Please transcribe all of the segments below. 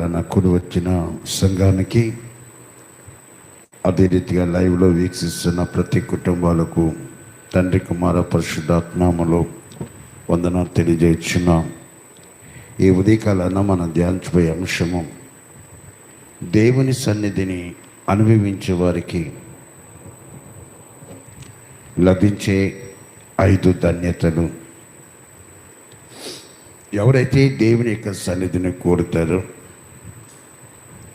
కూడి వచ్చిన సంఘానికి అదే రీతిగా లైవ్లో వీక్షిస్తున్న ప్రతి కుటుంబాలకు తండ్రి కుమార పరిశుద్ధాత్మలో వందన తెలియజేస్తున్నాం. ఈ ఉదయకాలన మనం ధ్యానించబోయే అంశము దేవుని సన్నిధిని అనుభవించే వారికి లభించే ఐదు ధన్యతలు. ఎవరైతే దేవుని యొక్క సన్నిధిని కోరుతారో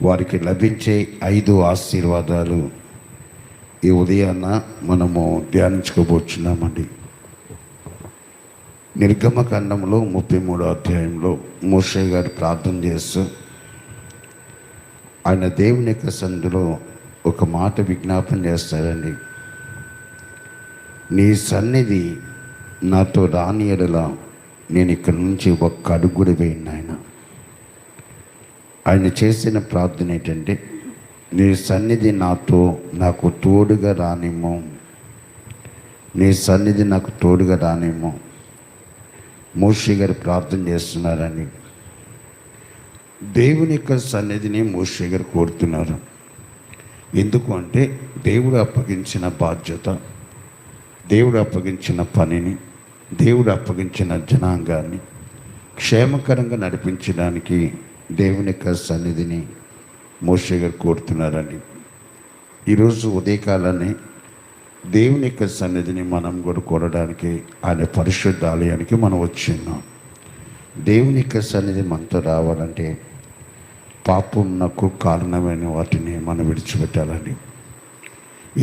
వారికి లభించే ఐదు ఆశీర్వాదాలు ఈ ఉదయాన్న మనము ధ్యానించుకోబోచున్నామండి. నిర్గమకాండంలో ముప్పై మూడో అధ్యాయంలో మోషే గారు ప్రార్థన చేస్తూ ఆయన దేవుని యొక్క సందులో ఒక మాట విజ్ఞాపన చేస్తారండి నీ సన్నిధి నాతో రాని ఎడల నేను ఇక్కడి నుంచి ఒక్క అడుగు కూడా వేయండి ఆయన ఆయన చేసిన ప్రార్థన ఏంటంటే నీ సన్నిధి నాతో నాకు తోడుగా రానేమో నీ సన్నిధి నాకు తోడుగా రానేమో మోషి గారు ప్రార్థన చేస్తున్నారని. దేవుని యొక్క సన్నిధిని మోషి గారు కోరుతున్నారు. ఎందుకు అంటే దేవుడు అప్పగించిన బాధ్యత దేవుడు అప్పగించిన పనిని దేవుడు అప్పగించిన జనాంగాన్ని క్షేమకరంగా నడిపించడానికి దేవుని యొక్క సన్నిధిని మోషే గారు కోరుతున్నారండి ఈరోజు ఉదయకాలాన్ని దేవుని యొక్క సన్నిధిని మనం కూడా కోరడానికి ఆయన పరిశుద్ధ ఆలయానికి మనం వచ్చిన్నాం. దేవుని యొక్క సన్నిధి మనతో రావాలంటే పాపంనకు కారణమైన వాటిని మనం విడిచిపెట్టాలండి.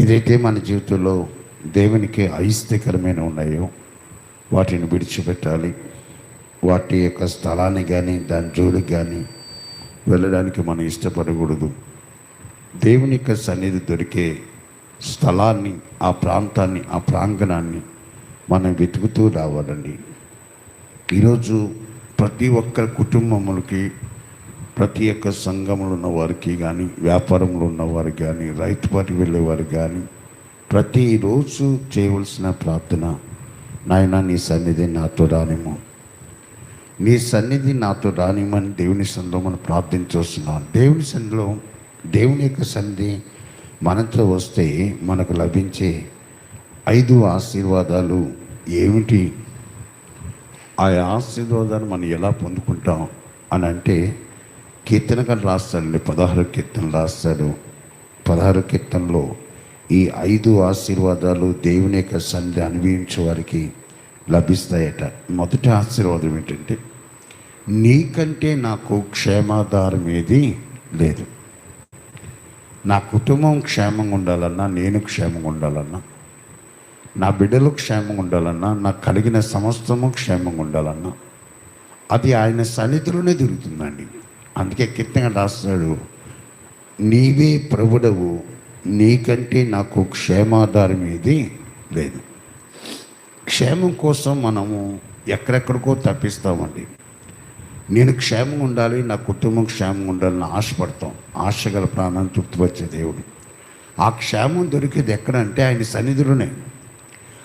ఏదైతే మన జీవితంలో దేవునికి అయిష్టకరమైన ఉన్నాయో వాటిని విడిచిపెట్టాలి. వాటి యొక్క స్థలాన్ని కానీ దాని జోలికి కానీ వెళ్ళడానికి మనం ఇష్టపడకూడదు. దేవుని యొక్క సన్నిధి దొరికే స్థలాన్ని ఆ ప్రాంతాన్ని ఆ ప్రాంగణాన్ని మనం వెతుకుతూ రావాలండి. ఈరోజు ప్రతి ఒక్క కుటుంబములకి ప్రతి ఒక్క సంఘంలో ఉన్న వారికి కానీ వ్యాపారంలో ఉన్నవారికి కానీ రైతు పాటికి వెళ్ళేవారు కానీ ప్రతిరోజు చేయవలసిన ప్రార్థన నాయన నీ సన్నిధి నాతో రానిమో నీ సన్నిధి నాతో రానిమని దేవుని సన్నిధిలో మనం ప్రార్థించవస్తున్నాం దేవుని సన్నిధిలో దేవుని యొక్క సన్నిధి మనతో వస్తే మనకు లభించే ఐదు ఆశీర్వాదాలు ఏమిటి? ఆ ఆశీర్వాదాన్ని మనం ఎలా పొందుకుంటాం అని అంటే కీర్తనగా రాస్తాడండి పదహారు కీర్తనలు రాస్తాడు. పదహారు కీర్తనలో ఈ ఐదు ఆశీర్వాదాలు దేవుని యొక్క సంధి అనుభవించే వారికి లభిస్తాయట. మొదటి ఆశీర్వాదం ఏంటంటే నీకంటే నాకు క్షేమాధారం ఏది లేదు. నా కుటుంబం క్షేమంగా ఉండాలన్నా నేను క్షేమంగా ఉండాలన్నా నా బిడ్డలు క్షేమంగా ఉండాలన్నా నాకు కలిగిన సమస్తము క్షేమంగా ఉండాలన్నా అది ఆయన సన్నిధిలోనే దొరుకుతుందండి. అందుకే కీర్తన రాస్తాడు నీవే ప్రభుడవు నీకంటే నాకు క్షేమాధారం ఏది లేదు. క్షేమం కోసం మనము ఎక్కడెక్కడికో తప్పిస్తామండి. నేను క్షేమంగా ఉండాలి నా కుటుంబం క్షేమంగా ఉండాలని ఆశపడతాం ఆశ గల ప్రాణాన్ని తృప్తిపరిచే దేవుడు. ఆ క్షేమం దొరికేది ఎక్కడంటే ఆయన సన్నిధిలోనే.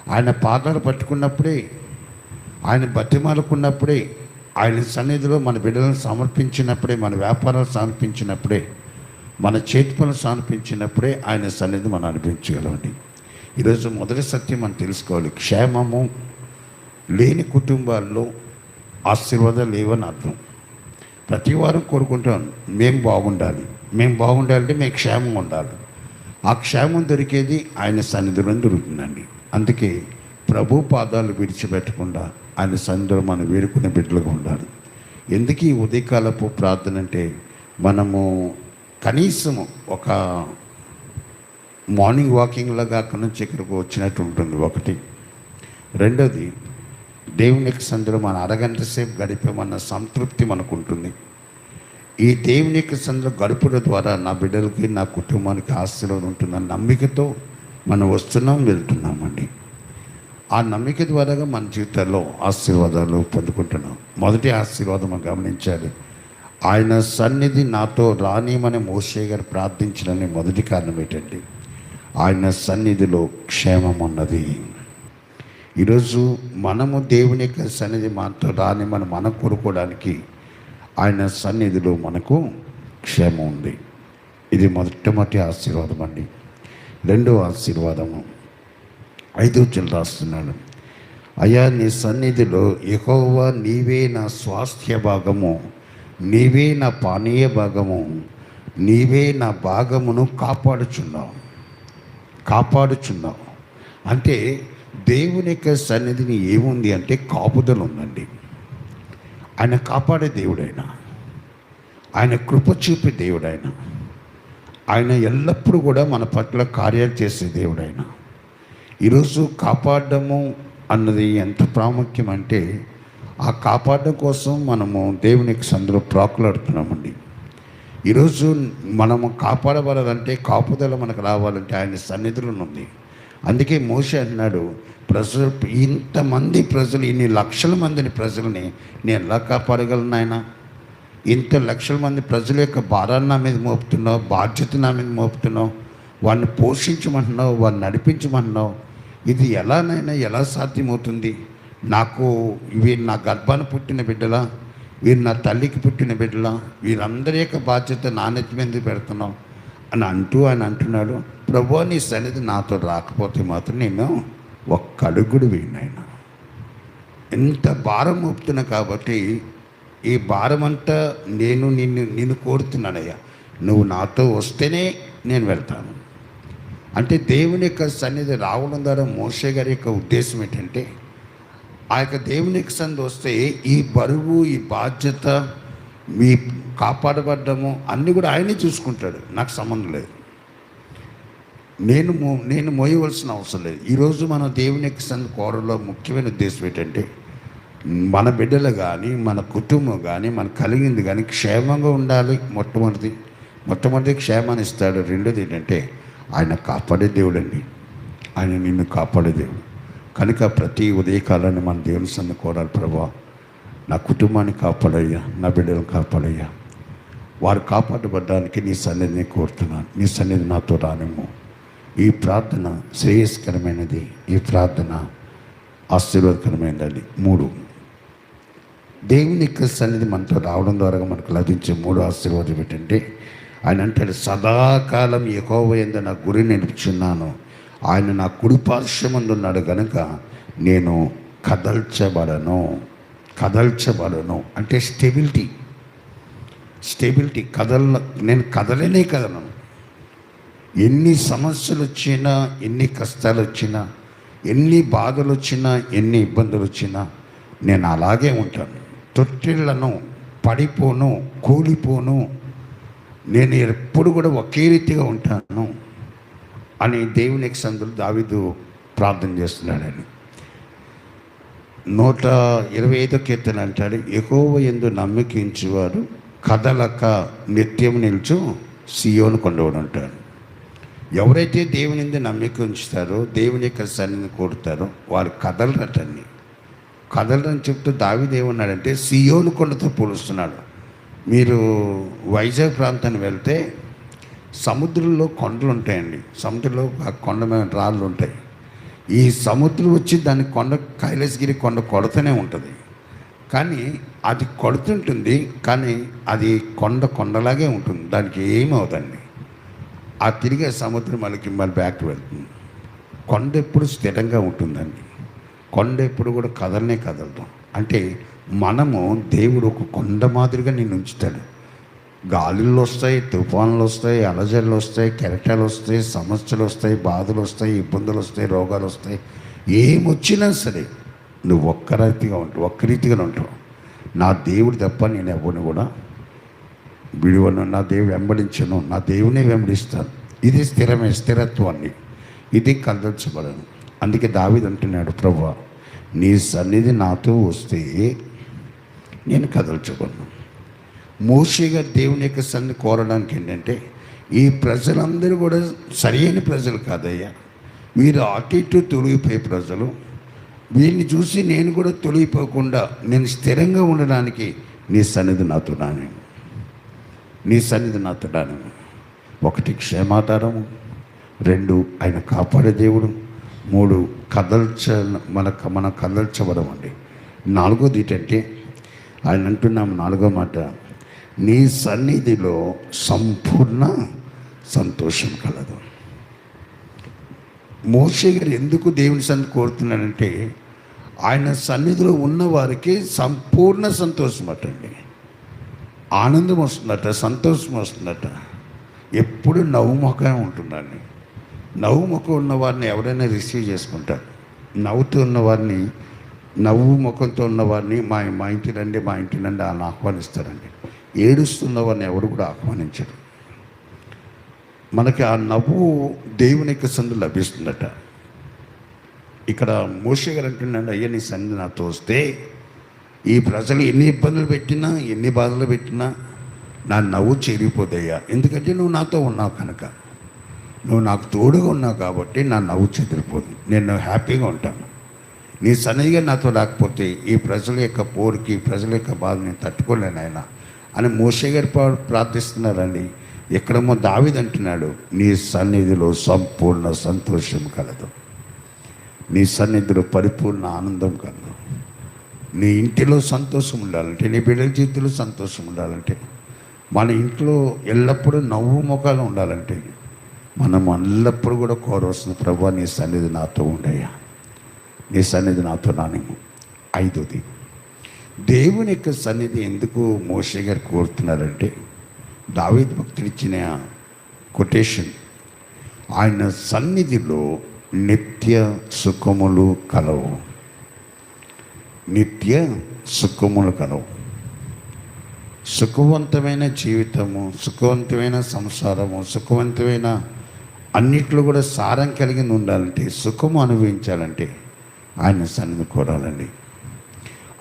ఆయన పాదాలు పట్టుకున్నప్పుడే ఆయన బతిమాలుకున్నప్పుడే ఆయన సన్నిధిలో మన బిడ్డలను సమర్పించినప్పుడే మన వ్యాపారాలు సమర్పించినప్పుడే మన చేతి పనులు సమర్పించినప్పుడే ఆయన సన్నిధి మనం అనిపించగలమండి ఈరోజు మొదటి సత్యం మనం తెలుసుకోవాలి. క్షేమము లేని కుటుంబాల్లో ఆశీర్వాదాలు లేవని అర్థం. ప్రతి వారం కోరుకుంటాం మేము బాగుండాలి. మేము బాగుండాలంటే మేము క్షేమం ఉండాలి. ఆ క్షేమం దొరికేది ఆయన సన్నిధిలో దొరుకుతుందండి. అందుకే ప్రభు పాదాలు విడిచిపెట్టకుండా ఆయన సన్నిధిలో మనం వేడుకునే బిడ్డలుగా ఉండాలి. ఎందుకు ఈ ఉదయకాలపు ప్రార్థన అంటే మనము కనీసం ఒక మార్నింగ్ వాకింగ్లాగా అక్కడి నుంచి ఇక్కడికి వచ్చినట్టు ఉంటుంది ఒకటి. రెండోది దేవునికి సందులో మన అరగంట సేపు గడిపామన్న సంతృప్తి మనకు ఉంటుంది ఈ దేవుని సందులో గడుపుల ద్వారా నా బిడ్డలకి నా కుటుంబానికి ఆశీర్వాదం ఉంటుందన్న నమ్మికతో మనం వస్తున్నాం వెళ్తున్నామండి. ఆ నమ్మిక ద్వారా మన జీవితాల్లో ఆశీర్వాదాలు పొందుకుంటున్నాం. మొదటి ఆశీర్వాదం మనం గమనించాలి. ఆయన సన్నిధి నాతో రానిమని మోసే గారు ప్రార్థించడానికి మొదటి కారణం ఏంటండి ఆయన సన్నిధిలో క్షేమం ఉన్నది ఈరోజు మనము దేవుని యొక్క సన్నిధి మాత్రం రాని మనం మనం కోరుకోవడానికి ఆయన సన్నిధిలో మనకు క్షేమం ఉంది. ఇది మొట్టమొదటి ఆశీర్వాదం అండి. రెండవ ఆశీర్వాదము. ఐదు చిల్ రాస్తున్నాడు. అయ్యా నీ సన్నిధిలో ఎకోవా నీవే నా స్వాస్థ్య భాగము నీవే నా పానీయ భాగము నీవే నా భాగమును కాపాడుచున్నావు. కాపాడుచున్నావు అంటే దేవుని యొక్క సన్నిధిని ఏముంది అంటే కాపుదలు ఉందండి ఆయన కాపాడే దేవుడైన ఆయన కృప చూపే దేవుడైన ఆయన ఎల్లప్పుడూ కూడా మన పట్ల కార్యాలు చేసే దేవుడైన. ఈరోజు కాపాడము అన్నది ఎంత ప్రాముఖ్యం అంటే ఆ కాపాడడం కోసం మనము దేవునికి సందులో ప్రాకులాడుతున్నామండి. ఈరోజు మనము కాపాడబడాలంటే కాపుదల మనకు రావాలంటే ఆయన సన్నిధిలో ఉంది. అందుకే మోషే అన్నాడు ప్రజలు ఇంతమంది ప్రజలు ఇన్ని లక్షల మందిని ప్రజల్ని నేను ఎలా కాపాడగలను ఆయన ఇంత లక్షల మంది ప్రజల యొక్క భారాన్ని నా మీద మోపుతున్నావు బాధ్యత నా మీద మోపుతున్నావు వాడిని పోషించమంటున్నావు వాడిని నడిపించమంటున్నావు. ఇది ఎలానైనా ఎలా సాధ్యమవుతుంది? నాకు ఇవి నా గర్భాన్ని పుట్టిన బిడ్డలా? వీరు నా తల్లికి పుట్టిన బిడ్డలా వీరందరి యొక్క బాధ్యత నా మీద పెడుతున్నాం అని అంటూ ఆయన అంటున్నాడు. ప్రభు నీ సన్నిధి నాతో రాకపోతే మాత్రం నేను ఒక్క అడుగుడు వేయను ఎంత భారం మోపుతున్నా కాబట్టి ఈ భారం అంతా నేను నిన్ను నిన్ను కోరుతున్నానయ్యా. నువ్వు నాతో వస్తేనే నేను వెళ్తాను. అంటే దేవుని యొక్క సన్నిధి రావడం ద్వారా మోసే గారి యొక్క ఉద్దేశం ఏంటంటే ఆ యొక్క దేవుని యొక్క వస్తే ఈ బరువు ఈ బాధ్యత మీ కాపాడబడ్డము అన్నీ కూడా ఆయనే చూసుకుంటాడు. నాకు సంబంధం లేదు. నేను మో నేను మోయవలసిన అవసరం లేదు. ఈరోజు మన దేవుని యొక్క సన్నిధి కోరలో ముఖ్యమైన ఉద్దేశం ఏంటంటే మన బిడ్డలు కానీ మన కుటుంబం కానీ మన కలిగింది కానీ క్షేమంగా ఉండాలి. మొట్టమొదటిది మొట్టమొదటి క్షేమాన్ని ఇస్తాడు. రెండోది ఏంటంటే ఆయన కాపాడే దేవుడండి. ఆయన నిన్ను కాపాడే దేవుడు. కనుక ప్రతి ఉదయకాలాన్ని మన దేవుని సన్ని కోరాలి ప్రభా. నా కుటుంబాన్ని కాపాడయ్యా నా బిడ్డలను కాపాడయ్యా. వారు కాపాడబడ్డానికి నీ సన్నిధిని కోరుతున్నాను. నీ సన్నిధి నాతో రానేమో ఈ ప్రార్థన శ్రేయస్కరమైనది. ఈ ప్రార్థన ఆశీర్వాదకరమైనది. మూడు. దేవుని యొక్క సన్నిధి మనతో రావడం ద్వారా మనకు లభించే మూడు ఆశీర్వాదం ఏంటంటే ఆయన అంటాడు సదాకాలం ఎక్కువ ఎందు నా గురి నిలుపుచున్నాను ఆయన నా కుడి కనుక నేను కదల్చబడను కదల్చబడను అంటే స్టెబిలిటీ. స్టెబిలిటీ కదల నేను కదలనే కదలను. ఎన్ని సమస్యలు వచ్చినా ఎన్ని కష్టాలు వచ్చినా ఎన్ని బాధలు వచ్చినా ఎన్ని ఇబ్బందులు వచ్చినా నేను అలాగే ఉంటాను. తొట్టిళ్ళను పడిపోను కూలిపోను. నేను ఎప్పుడు కూడా ఒకే రీతిగా ఉంటాను. అని దేవునికి సందులు దావిదు ప్రార్థన చేస్తున్నాడని నూట ఇరవై ఐదో కీర్తన అంటాడు ఎక్కువ ఎందు నమ్మకించేవారు కదలక నిత్యం నిల్చు సియోను కొండవడు ఉంటాడు ఎవరైతే దేవుని ఎందు నమ్మిక ఉంచుతారో దేవుని యొక్క సన్నిధిని కోరుతారో వారు కదలరటండి కదలరని చెప్తూ దావిదేమన్నాడంటే సియోను కొండతో పోలుస్తున్నాడు. మీరు వైజాగ్ ప్రాంతానికి వెళ్తే సముద్రంలో కొండలు ఉంటాయండి. సముద్రంలో ఆ కొండ మీద రాళ్ళు ఉంటాయి. ఈ సముద్రం వచ్చి దాని కొండ కైలాసగిరి కొండ కొడుతూనే ఉంటుంది. కానీ అది కొడుతుంటుంది కానీ అది కొండ కొండలాగే ఉంటుంది. దానికి ఏమవుతుంది ఆ తిరిగే సముద్రం మళ్ళీ మళ్ళీ బ్యాక్ వెళ్తుంది. కొండ ఎప్పుడు స్థిరంగా ఉంటుందండి. కొండ ఎప్పుడు కూడా కదలనే కదలదు. అంటే మనము దేవుడు ఒక కొండ మాదిరిగా నేను ఉంచుతాడు. గాలులు వస్తాయి తుఫాన్లు వస్తాయి అలజడులు వస్తాయి కెరటాలు వస్తాయి సమస్యలు వస్తాయి బాధలు వస్తాయి ఇబ్బందులు వస్తాయి రోగాలు వస్తాయి ఏమొచ్చినా సరే నువ్వు ఒక్క రీతిగా ఉంటావు ఒక్క రీతిగానే ఉంటావు నా దేవుడు తప్ప నేను ఎవరిని కూడా విడువను నా దేవుడు వెంబడించను నా దేవుని వెంబడిస్తాను. ఇది స్థిరమే స్థిరత్వాన్ని. ఇది కదల్చబడను అందుకే దావిది అంటున్నాడు ప్రభు నీ సన్నిధి నాతో వస్తే నేను కదల్చబడను. మోషేగా దేవుని యొక్క సన్ని కోరడానికి ఏంటంటే ఈ ప్రజలందరూ కూడా సరైన ప్రజలు కాదయ్యా. వీరు అటు ఇటు తొలగిపోయే ప్రజలు. వీరిని చూసి నేను కూడా తొలగిపోకుండా నేను స్థిరంగా ఉండడానికి నీ సన్నిధి నాతో నీ సన్నిధి నాతో ఒకటి క్షేమాధారము రెండు ఆయన కాపాడే దేవుడు మూడు కదల్చ మన మన కదల్చబడమండి. నాలుగోది ఏంటంటే ఆయన అంటున్నాము నాలుగో మాట. నీ సన్నిధిలో సంపూర్ణ సంతోషం కలదు. మోషే గారు ఎందుకు దేవుని సన్నిధి కోరుతున్నానంటే ఆయన సన్నిధిలో ఉన్న వారికి సంపూర్ణ సంతోషం అటండి. ఆనందం వస్తుందట సంతోషం వస్తుందట. ఎప్పుడు నవ్వు ఉంటుందండి. నవ్వు ముఖం ఉన్న వారిని ఎవరైనా రిసీవ్ చేసుకుంటారు. నవ్వుతూ ఉన్నవారిని నవ్వు ముఖంతో ఉన్నవారిని మా మా ఇంటి రండి మా ఇంటి రండి వాళ్ళని ఆహ్వానిస్తారండి. ఏడుస్తున్న వారిని ఎవరు కూడా ఆహ్వానించరు. మనకి ఆ నవ్వు దేవుని యొక్క సందు లభిస్తుందట. ఇక్కడ మోషే గారు అంటున్నాడు అయ్యా నీ సంధి నాతో వస్తే ఈ ప్రజలు ఎన్ని ఇబ్బందులు పెట్టినా ఎన్ని బాధలు పెట్టినా నా నవ్వు చెరిగిపోదయ్యా ఎందుకంటే నువ్వు నాతో ఉన్నావు కనుక. నువ్వు నాకు తోడుగా ఉన్నావు కాబట్టి నా నవ్వు చెదిరిపోదు. నేను హ్యాపీగా ఉంటాను. నీ సన్నిధిగా నాతో రాకపోతే ఈ ప్రజల యొక్క పోరుకి ప్రజల యొక్క బాధని తట్టుకోలేను ఆయన అని మోషే గారు ప్రార్థిస్తున్నారండి. ఎక్కడమో దావిది అంటున్నాడు నీ సన్నిధిలో సంపూర్ణ సంతోషం కలదు. నీ సన్నిధిలో పరిపూర్ణ ఆనందం కలదు. నీ ఇంటిలో సంతోషం ఉండాలంటే నీ బిడ్డల జీవితంలో సంతోషం ఉండాలంటే మన ఇంట్లో ఎల్లప్పుడూ నవ్వు ముఖాలు ఉండాలంటే మనం ఎల్లప్పుడూ కూడా కోరవలసిన ప్రభు నీ సన్నిధి నాతో ఉండయ్యా. నీ సన్నిధి నాతో నానేమో ఐదోది దేవుని యొక్క సన్నిధి ఎందుకు మోషే గారు కోరుతున్నారంటే దావేద్ భక్తులు ఇచ్చిన కొటేషన్ ఆయన సన్నిధిలో నిత్య సుఖములు కలవు. నిత్య సుఖములు కలవు. సుఖవంతమైన జీవితము సుఖవంతమైన సంసారము సుఖవంతమైన అన్నిట్లో కూడా సారం కలిగి ఉండాలంటే సుఖము అనుభవించాలంటే ఆయన సన్నిధి కోరాలండి.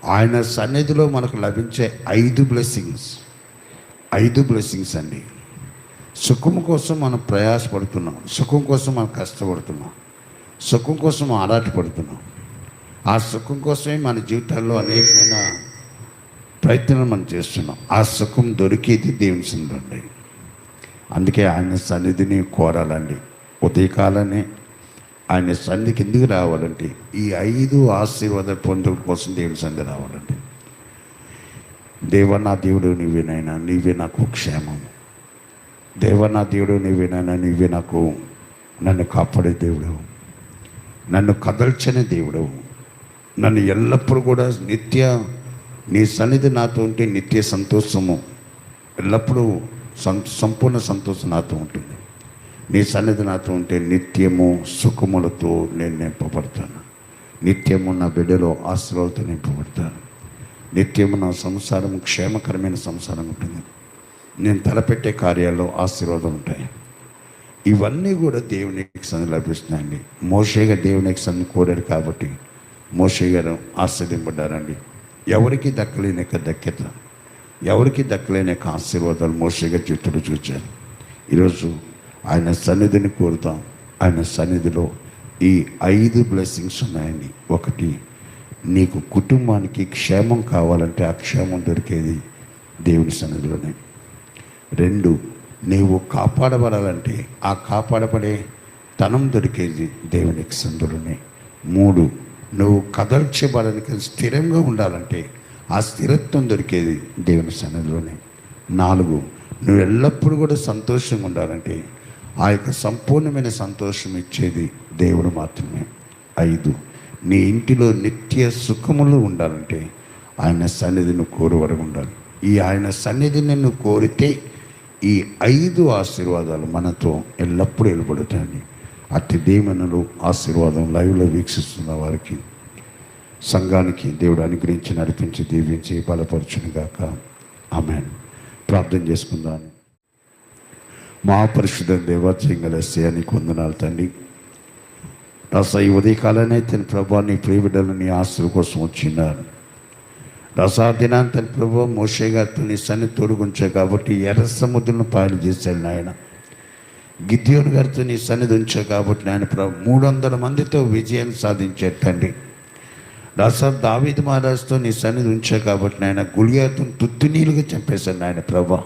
ఆయన సన్నిధిలో మనకు లభించే ఐదు బ్లెస్సింగ్స్ ఐదు బ్లెస్సింగ్స్ అండి. సుఖం కోసం మనం ప్రయాసపడుతున్నాం. సుఖం కోసం మనం కష్టపడుతున్నాం. సుఖం కోసం ఆరాటపడుతున్నాం. ఆ సుఖం కోసమే మన జీవితాల్లో అనేకమైన ప్రయత్నాలు మనం చేస్తున్నాం. ఆ సుఖం దొరికేది దేవుని సందండి అందుకే ఆయన సన్నిధిని కోరాలండి. ఉదయకాలనే ఆయన సన్నిధికి ఎందుకు రావాలంటే ఈ ఐదు ఆశీర్వాదాలు పొందడం కోసం దేవుని సన్నిధి రావాలండి దేవ నా దేవుడు నీవేనైనా నీవే నాకు క్షేమం. దేవ నా దేవుడు నీవేనైనా నీవే నాకు నన్ను కాపాడే దేవుడు. నన్ను కదల్చని దేవుడు. నన్ను ఎల్లప్పుడూ కూడా నిత్య నీ సన్నిధి నాతో ఉంటే నిత్య సంతోషము. ఎల్లప్పుడూ సం సంపూర్ణ సంతోషం నాతో ఉంటుంది. నీ సన్నిధి నాతో ఉంటే నిత్యము సుఖములతో నేను నింపబడతాను. నిత్యము నా బిడ్డలో ఆశీర్వాదాలతో నింపబడతాను. నిత్యము నా సంసారం క్షేమకరమైన సంసారం ఉంటుంది. నేను తలపెట్టే కార్యాల్లో ఆశీర్వాదం ఉంటాయి. ఇవన్నీ కూడా దేవునికి సంది లభిస్తున్నాయండి. మోషేగా దేవునికి సంది కోరాడు కాబట్టి మోషే గారు ఆశ్రదింపడ్డారండి ఎవరికి దక్కలేని యొక్క దక్యత ఎవరికి దక్కలేని యొక్క ఆశీర్వాదాలు మోషేగా చిత్తుడు చూచారు. ఈరోజు ఆయన సన్నిధిని కోరుతాం. ఆయన సన్నిధిలో ఈ ఐదు బ్లెస్సింగ్స్ ఉన్నాయండి ఒకటి నీకు కుటుంబానికి క్షేమం కావాలంటే ఆ క్షేమం దొరికేది దేవుని సన్నిధిలోనే. రెండు నీవు కాపాడబడాలంటే ఆ కాపాడబడే తనం దొరికేది దేవునికి సందులోనే మూడు నువ్వు కదల్చబడడానికి స్థిరంగా ఉండాలంటే ఆ స్థిరత్వం దొరికేది దేవుని సన్నిధిలోనే. నాలుగు నువ్వు ఎల్లప్పుడూ కూడా సంతోషంగా ఉండాలంటే ఆ యొక్క సంపూర్ణమైన సంతోషం ఇచ్చేది దేవుడు మాత్రమే. ఐదు నీ ఇంటిలో నిత్య సుఖములు ఉండాలంటే ఆయన సన్నిధిని కోరు ఉండాలి. ఈ ఆయన సన్నిధిని నువ్వు కోరితే ఈ ఐదు ఆశీర్వాదాలు మనతో ఎల్లప్పుడూ వెలువడుతాయి అట్టి దీవెనలు ఆశీర్వాదం లైవ్లో వీక్షిస్తున్న వారికి సంఘానికి దేవుడు అనుగ్రహించి నడిపించి దీవించి బలపరచును గాక ఆమె ప్రార్థన చేసుకుందాం. మా పరిశుద్ధ దేవాచయంగలస్తే అని తండ్రి. రస ఈ ఉదయకాలనే తన ప్రభా నీ ప్రియబిడ్డలు నీ ఆస్తుల కోసం వచ్చినారు. రసా దినాన్ని తన ప్రభు మోషే గారితో నీ సన్ని తోడుగుంచా కాబట్టి ఎర్ర సముద్రం పాయలు చేశాడు నాయన. గిద్యోని గారితో నీ సన్నిధి ఉంచావు కాబట్టి నాయన ప్రభు మూడు వందల మందితో విజయం సాధించాడు తండ్రి. రాసా దావీద్ మహారాజుతో నీ సన్నిధి ఉంచావు కాబట్టి నాయన గుళియాతో తుత్తునీలుగా చంపేశాడు నాయన ప్రభా.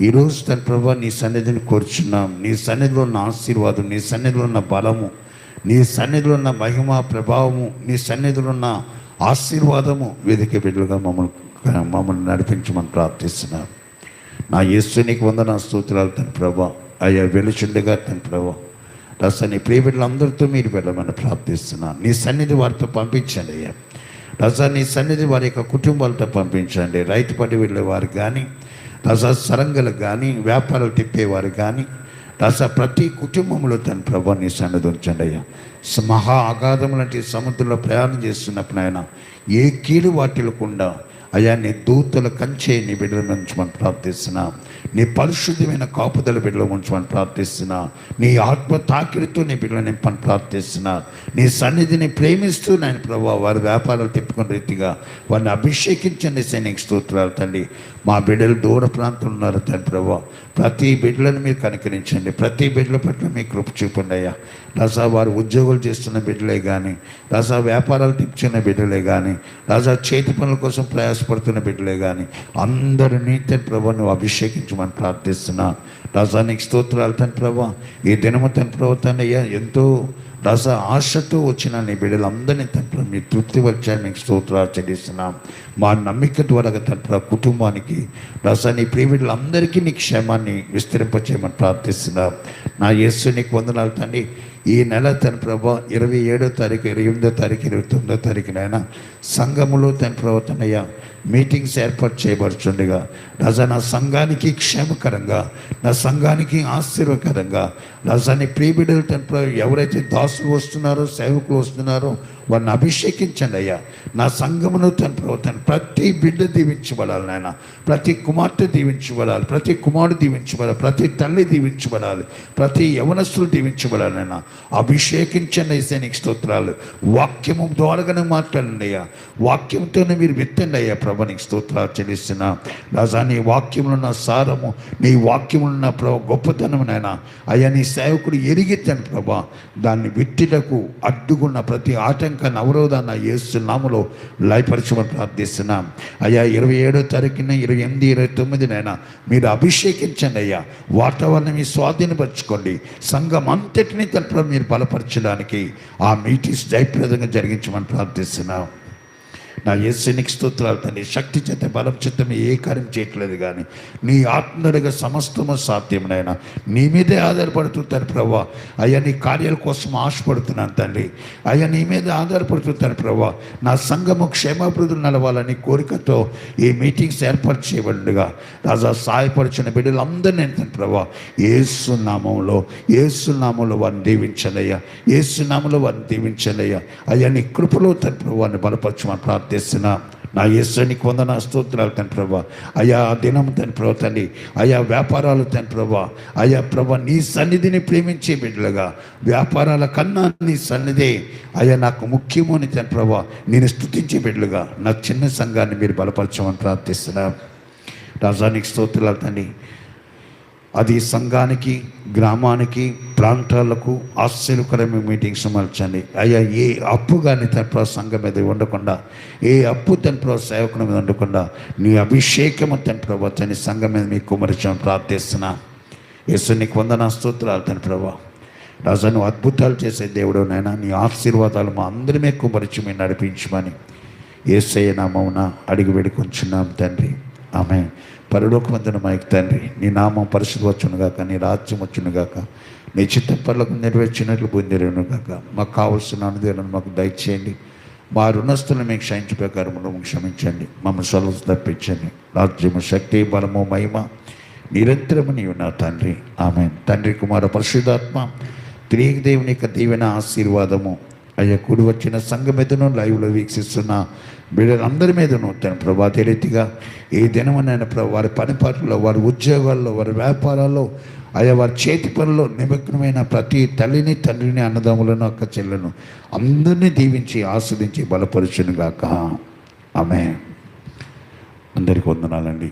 ఈరోజు తన ప్రభా నీ సన్నిధిని కోరుచున్నాం. నీ సన్నిధిలో ఉన్న ఆశీర్వాదం నీ సన్నిధిలో ఉన్న బలము నీ సన్నిధిలో ఉన్న మహిమ ప్రభావము నీ సన్నిధిలో ఉన్న ఆశీర్వాదము వేదిక బిడ్డలుగా మమ్మల్ని మమ్మల్ని నడిపించమని ప్రార్థిస్తున్నాను నా యేసు నీకు వందన స్తోత్రాలు తన ప్రభా. అయ్యా వెలుచుండగా తన ప్రభా. రాసా నీ ప్రియ బిడ్డలందరితో మీరు వెళ్ళమని ప్రార్థిస్తున్నాను నీ సన్నిధి వారితో పంపించండి అయ్యా. రాసా నీ సన్నిధి వారి యొక్క కుటుంబాలతో పంపించండి. రైతు పడి వెళ్ళేవారు కానీ రస సరంగలు కానీ వ్యాపారాలు తిప్పేవారు కానీ రస ప్రతి కుటుంబంలో తన ప్రభాన్ని సన్నదించండి అయ్యా. మహా అగాధం లాంటి సముద్రంలో ప్రయాణం చేస్తున్నప్పుడు ఆయన ఏ కీడు వాటిల్లకుండా అయ్యా నీ దూతల కంచే నీ బిడ్డల నుంచి మనం ప్రార్థిస్తున్నాం. నీ పరిశుద్ధమైన కాపుదల బిడ్డలో ఉంచమని ప్రార్థిస్తున్నా. నీ ఆత్మ తాకిడితో నీ బిడ్డలు నింపని ప్రార్థిస్తున్నా. నీ సన్నిధిని ప్రేమిస్తూ నేను ప్రభావ వారి వ్యాపారాలు తిప్పుకున్న రీతిగా వారిని అభిషేకించండి సైనిక స్తోత్రాలు తండ్రి. మా బిడ్డలు దూర ప్రాంతంలో ఉన్నారు తండ్రి ప్రభావ ప్రతి బిడ్డలను మీరు కనికరించండి. ప్రతి బిడ్డల పట్ల మీ కృప చూపండి అయ్యా. రాజా వారు ఉద్యోగాలు చేస్తున్న బిడ్డలే కానీ రాజా వ్యాపారాలు తిప్పుచున్న బిడ్డలే కానీ రాజా చేతి పనుల కోసం ప్రయాసపడుతున్న బిడ్డలే కానీ అందరినీ తన ప్రభా నువ్వు అభిషేకించమని ప్రార్థిస్తున్నా. రసా స్తోత్రాలు తన ప్రభా. ఈ దినము తన ప్రభా తనయ్యా ఎంతో రస ఆశతో వచ్చిన నీ బిడ్డలందరినీ తండ్రి మీ తృప్తి వచ్చాయి మీకు స్తోత్రాలు చెల్లిస్తున్నాం. మా నమ్మిక ద్వారా తండ్రి కుటుంబానికి రస నీ ప్రియబిడ్డలందరికీ నీ క్షేమాన్ని విస్తరింపచేయమని ప్రార్థిస్తున్నాం. నా యేసు నీకు వందనాలు తండ్రి. ఈ నెల తన ప్రభా ఇరవై ఏడో తారీఖు ఇరవై ఎనిమిదో తారీఖు ఇరవై తొమ్మిదో తారీఖునైనా సంఘములో తన ప్రవర్తనయ్యా మీటింగ్స్ ఏర్పాటు చేయబడుచుండగా రాజా నా సంఘానికి క్షేమకరంగా నా సంఘానికి ఆశీర్వకరంగా రాజా నీ ప్రియబిడ్డలు తన ఎవరైతే దాసులు వస్తున్నారో సేవకులు వస్తున్నారో వారిని అభిషేకించండి అయ్యా. నా సంఘమును తన ప్రవర్తన ప్రతి బిడ్డ దీవించబడాలి నాయన. ప్రతి కుమార్తె దీవించబడాలి ప్రతి కుమారుడు దీవించబడాలి ప్రతి తల్లి దీవించబడాలి ప్రతి యవనస్తులు దీవించబడాలి నాయన. అభిషేకించండి అయితే నీకు స్తోత్రాలు. వాక్యము ద్వారాగానే మాట్లాడండి అయ్యా. వాక్యంతోనే మీరు విత్తండి అయ్యా ప్రభా నీకు స్తోత్రాలు చెల్లిస్తున్నా. రాజా నీ వాక్యములో నా సారము నీ వాక్యములో నా ప్రభా గొప్పతనం నాయన. అయ్యా నీ సేవకుడు ఎరిగిద్దాను ప్రభా దాన్ని విట్టిలకు అడ్డుకున్న ప్రతి ఆటంకం అవరోధాన్ని యేసు నామలో లయపరచమని ప్రార్థిస్తున్నాం. అయ్యా ఇరవై ఏడో తారీఖున ఇరవై ఎనిమిది ఇరవై తొమ్మిదినైనా మీరు అభిషేకించండి అయ్యా. వాతావరణం మీ స్వాధీనపరచుకోండి. సంఘం అంతటినీ తరపున మీరు బలపరచడానికి ఆ మీటింగ్స్ జయప్రదంగా జరిగించమని ప్రార్థిస్తున్నాం. నా యేసునికి స్తోత్రాలు తండ్రి. శక్తి చేత బలం చేత ఏ కార్యం చేయట్లేదు కానీ నీ ఆత్మడుగా సమస్తము సాధ్యమునైనా నీ మీదే ఆధారపడుతుంటాను ప్రభా అయ్యా నీ కార్యాల కోసం ఆశపడుతున్నాను తండ్రి. అయ్యా నీ మీద ఆధారపడుతుంటాను ప్రభా నా సంఘము క్షేమాభివృద్ధులు నడవాలని కోరికతో ఈ మీటింగ్స్ ఏర్పాటు చేయబడిగా రాజా సహాయపడుచున్న బిడ్డలందరినీ నేను ప్రభా ఏసు నామంలో ఏసు నామంలో వారిని దీవించనయ్యా ఏసునామంలో ఏసు వారిని దీవించండి అయ్యా. నీ కృపలో తన ప్రభావాన్ని బలపరచమని ప్రార్థిస్తున్నా నా యేసునికి వందన స్తోత్రాలు తన ప్రభా. అయా దినం తన ప్రభా తండ్రి అయా వ్యాపారాలు తన ప్రభా. అయా ప్రభా నీ సన్నిధిని ప్రేమించే బిడ్డలుగా. వ్యాపారాల కన్నా నీ సన్నిధి అయా నాకు ముఖ్యము అని తన ప్రభా. నేను స్థుతించే బిడ్డలుగా నా చిన్న సంఘాన్ని మీరు బలపరచమని ప్రార్థిస్తున్నా. రాజానికి స్తోత్రాలు తండ్రి. అది సంఘానికి గ్రామానికి ప్రాంతాలకు ఆశ్చర్యకరమైన మీటింగ్స్ మలచండి అయ్యా ఏ అప్పు కానీ తన సంఘం మీద ఉండకుండా ఏ అప్పు తన సేవకుని మీద ఉండకుండా నీ అభిషేకము తన ప్రభా తన సంఘం మీద మీ కుమరించడం ప్రార్థిస్తున్నా. యేసు నీకు వందన స్తోత్రాలు తన ప్రభా. రాజా నువ్వు అద్భుతాలు చేసే దేవుడు నాయన. నీ ఆశీర్వాదాలు మా అందరి మీద కుమరించి మీరు నడిపించమని. ఏసయ్య నామమున అడిగి వేడుకొంచున్నాం తండ్రి. ఆమె పరలోకమందున మైక్ తండ్రి. నీ నామం పరిస్థితి వచ్చునుగాక నీ రాజ్యం వచ్చునుగాక నీ చిత్త పనులకు నెరవేర్చినట్లు పొందిరునుగాక. మాకు కావలసిన అనుదేలను మాకు దయచేయండి. మా రుణస్థులను మీకు క్షయించే ప్రకారమును క్షమించండి. మమ్మల్ని సొలసు తప్పించండి. రాజ్యము శక్తి బలము మహిమ నిరంతరము నీవు నా తండ్రి. ఆమె తండ్రి కుమార పరిశుధాత్మ త్రియేక దేవుని యొక్క దీవెన ఆశీర్వాదము. అయ్యా కూడి వచ్చిన సంఘం లైవ్లో వీక్షిస్తున్న బిడ్డలందరి మీద తన ప్రభాతే రీతిగా ఏ దినమనైనా ప్రభు వారి పనిపాట్లలో వారి ఉద్యోగాల్లో వారి వ్యాపారాల్లో అయ్యా వారి చేతి పనుల్లో నిమగ్నమైన ప్రతి తల్లిని తండ్రిని అన్నదమ్ములను అక్క చెల్లెను అందరినీ దీవించి ఆస్వాదించి బలపరుచునుగాక. ఆమె అందరికీ వందనాలండి.